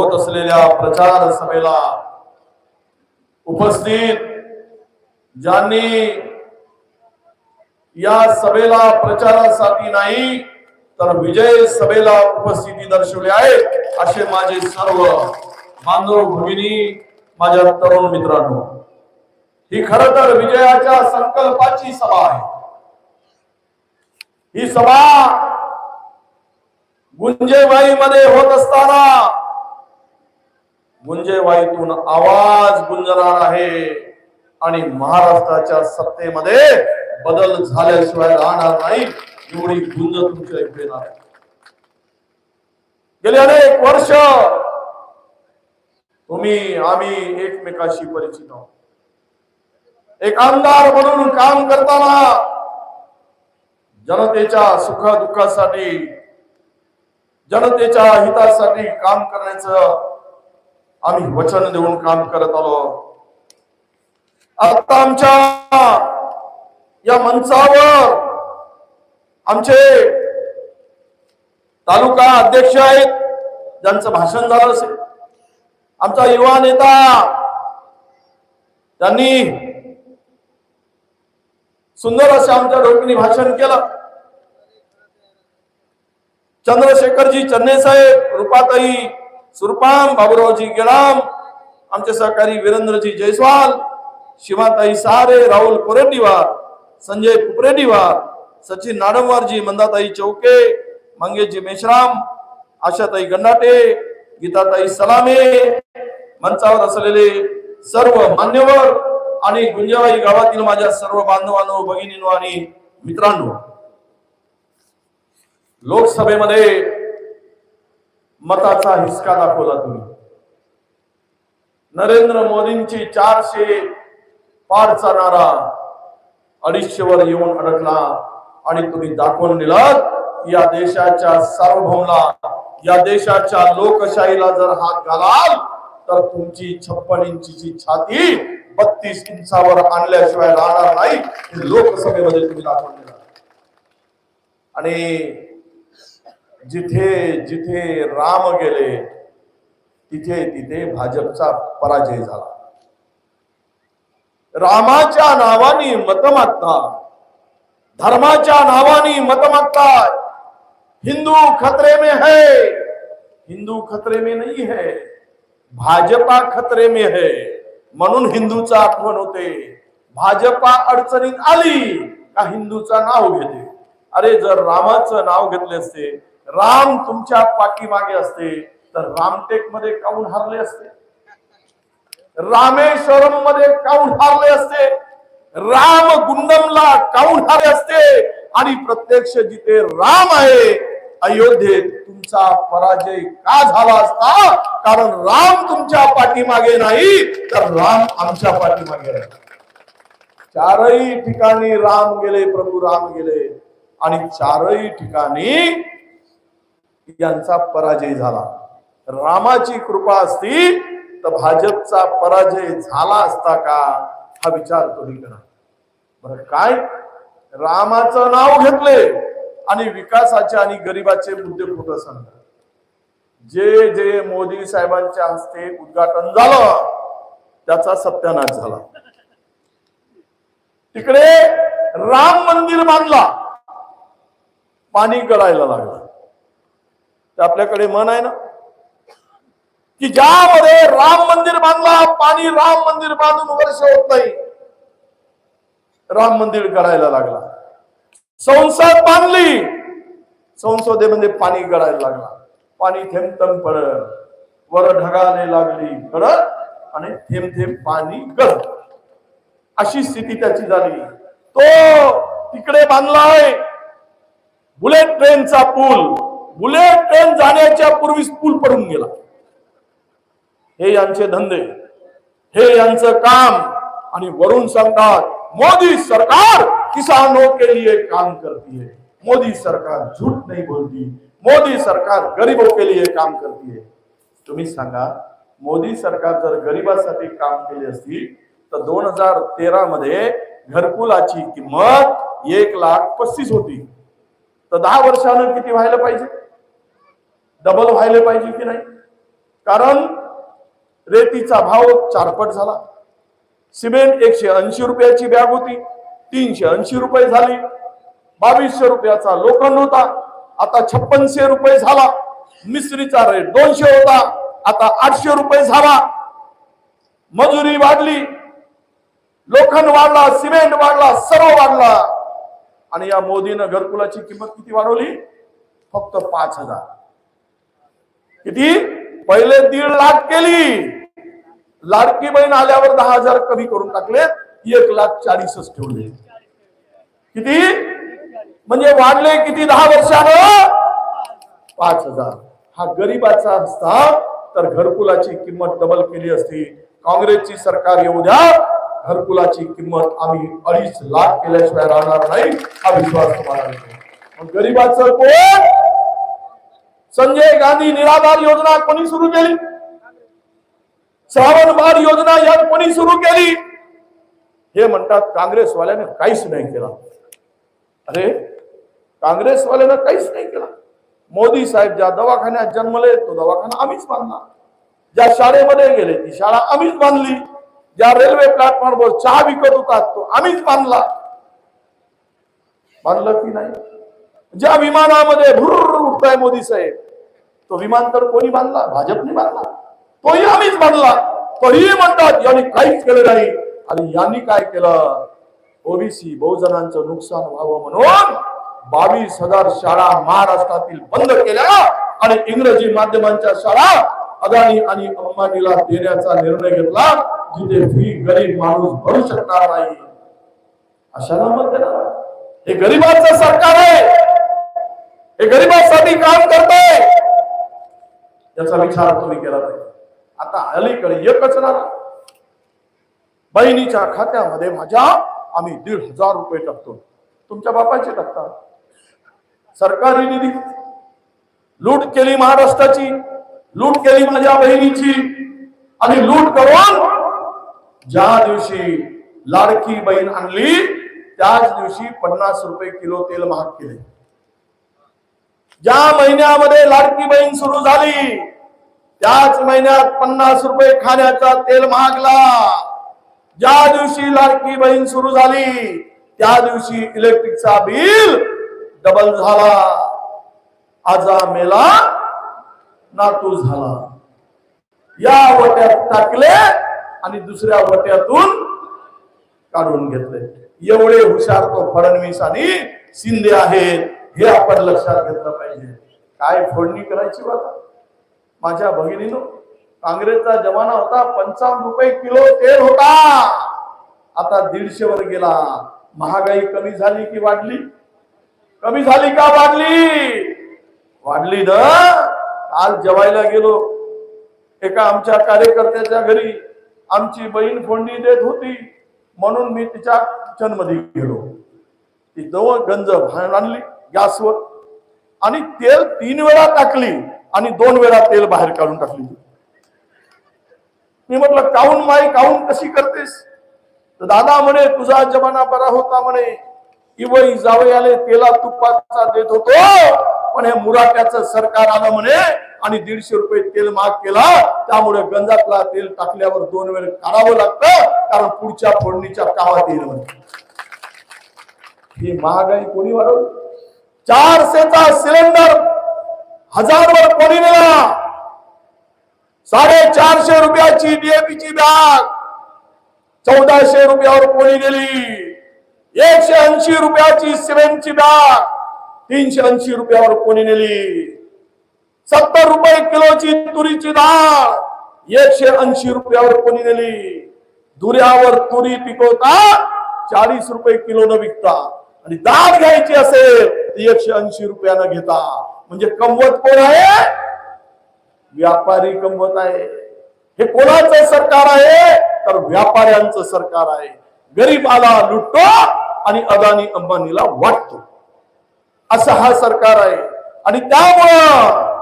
होत असलेल्या प्रचार सभेला उपस्थित ज्यांनी या सभेला प्रचारासाठी नाही तर विजय सभेला उपस्थिती दर्शवली आहे असे माझे सर्व बांधव भगिनी माझ्या तरुण मित्रांनो. ही खर तर विजयाच्या संकल्पाची सभा आहे. ही सभा गुंजेबाई मध्ये होत असताना गुंजेवाईतून आवाज गुंजणार आहे. आणि महाराष्ट्राच्या सत्तेमध्ये बदल झाल्याशिवाय राहणार नाही. एवढी गुंज तुमच्या येणार गेले अनेक वर्ष. तुम्ही आम्ही एकमेकाशी परिचित आहोत. एक आमदार म्हणून काम करताना जनतेच्या सुख दुःखासाठी जनतेच्या हितासाठी काम करण्याचं आम्ही वचन देऊन काम करत आलो. आता आमच्या या मंचावर आमचे तालुका अध्यक्ष आहेत ज्यांचं भाषण झालं असेल. आमचा युवा नेता त्यांनी सुंदर असे आमच्या डोकीने भाषण केलं. चंद्रशेखरजी चन्ने साहेब रुपाताई सुरपाम बाबूरावजी गेडाम आमचे सहकारी वीरेंद्रजी जयस्वाल शिवाताई सारे राहुल कोरेडीवार संजय कुपरेडीवार सचिन नाडमवारजी मंदाताई चौके मंगेशजी मेश्राम आशाताई गंडाटे गीताताई सलामे मंचावर असलेले सर्व मान्यवर आणि गुंजाबाई गावातील माझ्या सर्व बांधवांनो भगिनींनो आणि मित्रांनो लोकसभेमध्ये मताचा हिसका दाखवला तुम्ही. नरेंद्र मोदींची चारशे पार चालणारा अडीचशे वर येऊन अडकला आणि तुम्ही दाखवून दिलात या देशाच्या सार्वभौमला या देशाच्या लोकशाहीला जर हात घालाल तर तुमची छप्पन इंची छाती बत्तीस इंचावर आणल्याशिवाय राहणार नाही लोकसभेमध्ये तुम्ही दाखवून दिला आणि जिथे जिथे राम गेले तिथे तिथे भाजपचा पराजय झाला. रामाच्या नावाने मत धर्माच्या नावाने मत हिंदू खतरे में है हिंदू खतरे में नहीं है भाजपा खतरे में है म्हणून हिंदूचा आठवण होते. भाजपा अडचणीत आली का हिंदूचा नाव घेते? अरे जर रामाचं नाव घेतले असते राम तुमच्या पाठीमागे असते तर रामटेकमध्ये काऊन हारले असते? रामेश्वरममध्ये काऊन हारले असते? राम गुंडमला काऊन हारले असते? आणि प्रत्यक्ष जिथे राम आहे अयोध्येत तुमचा पराजय का झाला असता? कारण राम तुमच्या पाठीमागे नाही तर राम आमच्या पाठीमागे चारही ठिकाणी राम गेले प्रभू राम गेले आणि चारही ठिकाणी यांचा पराजय झाला. रामाची कृपा असती तर भाजपचा पराजय झाला असता का? हा विचार तुम्ही करा. बर काय? रामाचं नाव घेतले आणि विकासाचे आणि गरिबाचे मुद्दे कुठं सांगतात. जे जे मोदी साहेबांच्या हस्ते उद्घाटन झालं त्याचा सत्यानाश झाला. तिकडे राम मंदिर बांधला. पाणी गळायला लागलं. आपल्याकडे मन आहे ना? की ज्यामध्ये राम मंदिर बांधला पाणी राम मंदिर बांधून वर्ष होत नाही. राम मंदिर गळायला लागला. संसद बांधली. संसदेमध्ये म्हणजे पाणी गळायला लागला. पाणी थेंब पडत. वर ढगाने लागली गळत आणि थेंब थेंब पाणी गळत अशी स्थिती त्याची झाली. तो तिकडे बांधलाय. बुलेट ट्रेनचा पूल. बुलेट ट्रेन जाण्याच्या पूर्वीच पूल पडून गेला. हे यांचे धंदे हे यांचं काम. आणि वरून सांगतात मोदी सरकार किसानों के लिए काम करती है. मोदी सरकार झूठ नहीं बोलती. मोदी सरकार गरीबों के लिए काम करती है. तुम्ही सांगा मोदी सरकार जर गरिबासाठी काम केले असतील तर दोन हजार तेरा मध्ये घरकुलाची किंमत एक लाख पस्तीस होती. तर दहा वर्षानं किती व्हायला पाहिजे? डबल व्हायला पाहिजे की नाही? कारण रेतीचा भाव चारपट झाला. सिमेंट एकशे ऐंशी रुपयाची बॅग होती तीनशे ऐंशी रुपये झाली. बावीसशे रुपयाचा लोखंड होता आता छप्पनशे रुपये झाला. मिस्त्रीचा रेट दोनशे होता आता आठशे रुपये झाला. मजुरी वाढली लोखंड वाढला सिमेंट वाढला सर्व वाढला. आणि या मोदीनं घरकुलाची किंमत किती वाढवली? फक्त पाच हजार. किती? पहिले दीड लाख केली. लाडकी बहीण आल्यावर दहा हजार कमी करून टाकले. एक लाख चाळीसच ठेवले. किती? म्हणजे वाढले किती दहा वर्षानं? पाच हजार. हा गरीबाचा असता तर घरकुलाची किंमत डबल केली असती. काँग्रेसची सरकार येऊ द्या. घरकुलाची किंमत आम्ही अडीच लाख केल्याशिवाय राहणार नाही. हा विश्वास तुम्हाला मग गरीबाचं कोण? संजय गांधी निराधार योजना कोणी सुरू केली? श्रावण बाळ योजना यात कोणी सुरू केली? हे म्हणतात काँग्रेसवाल्याने काहीच नाही केला. अरे काँग्रेसवाल्यानं काहीच नाही केला. मोदी साहेब ज्या दवाखान्यात जन्मले तो दवाखाना आम्हीच बांधला ज्या शाळेमध्ये गेले ती शाळा आम्हीच बांधली. ज्या रेल्वे प्लॅटफॉर्मवर चहा विकत होता तो आम्हीच बांधला. बांधलं की नाही? ज्या विमानामध्ये भुर्र आहे मोदी साहेब? तो विमानतळ कोणी बांधला? भाजपने बांधला. तोही आम्हीच बांधला. तरीही म्हणतात यांनी काहीच केलं नाही. आणि यांनी काय केलं? ओबीसी बहुजनांचं नुकसान व्हावं म्हणून बावीस हजार शाळा महाराष्ट्रातील बंद केल्या आणि इंग्रजी माध्यमांच्या शाळा अदानी आणि अंबानीला देण्याचा निर्णय घेतला जिथे फी गरीब माणूस भरू शकणार नाही. अशाला मत हे गरीबाचं सरकार आहे. हे गरिबांसाठी काम करताय. याचा विचार तुम्ही केला पाहिजे आता अलीकडे एकच नारा बहिणीच्या खात्यामध्ये माझ्या आम्ही दीड हजार रुपये टाकतो. तुमच्या बापाचे टाकतात. सरकारी निधी. लूट केली महाराष्ट्राची. लूट केली माझ्या बहिणीची. आणि लूट करून ज्या दिवशी लाडकी बहीण आणली त्याच दिवशी पन्नास रुपये किलो तेल महाग केले. ज्या महिन्यामध्ये लाडकी बहीण सुरू झाली त्याच महिन्यात पन्नास रुपये खाण्याचा तेल महागला. ज्या दिवशी लाडकी बहीण सुरू झाली त्या दिवशी इलेक्ट्रिकचा बिल डबल झाला. आजा मेला नातू झाला. या वट्यात टाकले आणि दुसऱ्या वट्यातून काढून घेतले. एवढे हुशार तो फडणवीस आणि शिंदे आहेत. हे आपण लक्षात घेतलं पाहिजे. काय फोडणी करायची बघा माझ्या भगिनीनं काँग्रेसचा जमाना होता पंचावन्न रुपये किलो तेल होता. आता दीडशे वर गेला. महागाई कमी झाली की वाढली? कमी झाली का वाढली? वाढली ना. आज जेवायला गेलो. एका आमच्या कार्यकर्त्याच्या घरी आमची बहीण फोडणी देत होती. म्हणून मी तिच्या किचनमध्ये गेलो. ती जवळ गंज भांड आणली. गॅसवर आणि तेल तीन वेळा टाकली आणि दोन वेळा तेल बाहेर काढून टाकली. मी म्हटलं काऊन माई काऊन कशी करतेस? तर दादा म्हणे तुझा जमाना बरा होता म्हणे. इवई जावई आले तेला तुपाचा देत होतो. पण हे मुराट्याचं सरकार आलं म्हणे आणि दीडशे रुपये तेल माग केला. त्यामुळे गंजातला तेल टाकल्यावर दोन वेळ काढावं लागतं कारण पुढच्या फोडणीच्या कामात येईल म्हणे. ही महागाई कोणी वाढवली? चारशेचा सिलेंडर हजारवर कोणी नेला? साडेचारशे रुपयाची डीएपीची बॅग चौदाशे रुपयावर कोणी गेली एकशे ऐंशी रुपयाची सिमेंटची बॅग तीनशे ऐंशी रुपयावर कोणी नेली? सत्तर रुपये किलोची तुरीची डाळ एकशे ऐंशी रुपयावर कोणी नेली? दुऱ्यावर तुरी पिकवता चाळीस रुपये किलो न विकता. आणि डाळ घ्यायची असेल ती एकशे ऐंशी रुपयानं घेता. म्हणजे कमवत कोण आहे? व्यापारी कमवत आहे. हे कोणाचं सरकार आहे? तर व्यापाऱ्यांचं सरकार आहे. गरीबाला लुटतो आणि अदानी अंबानीला वाटतो. असं हा सरकार आहे. आणि त्यामुळं